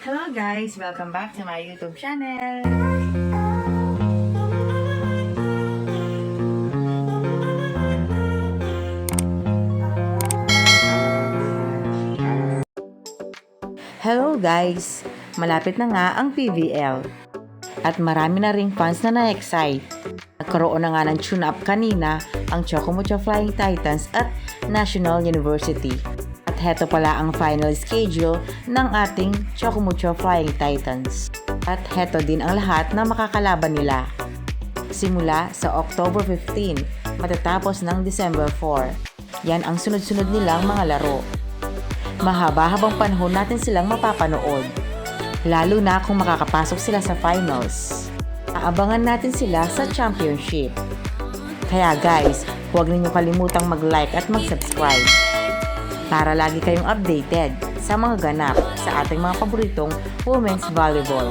Hello guys! Welcome back to my YouTube channel! Hello guys! Malapit na nga ang PVL. At marami na ring fans na na-excite. Nagkaroon na nga ng tune-up kanina ang Chocomucho Flying Titans at National University. Heto pala ang final schedule ng ating Chocomucho Flying Titans. At heto din ang lahat na makakalaban nila. Simula sa October 15 matatapos ng December 4. Yan ang sunod-sunod nilang mga laro. Mahaba-habang panahon natin silang mapapanood. Lalo na kung makakapasok sila sa finals. Aabangan natin sila sa championship. Kaya guys, huwag ninyo kalimutang mag-like at mag-subscribe para lagi kayong updated sa mga ganap sa ating mga paboritong women's volleyball.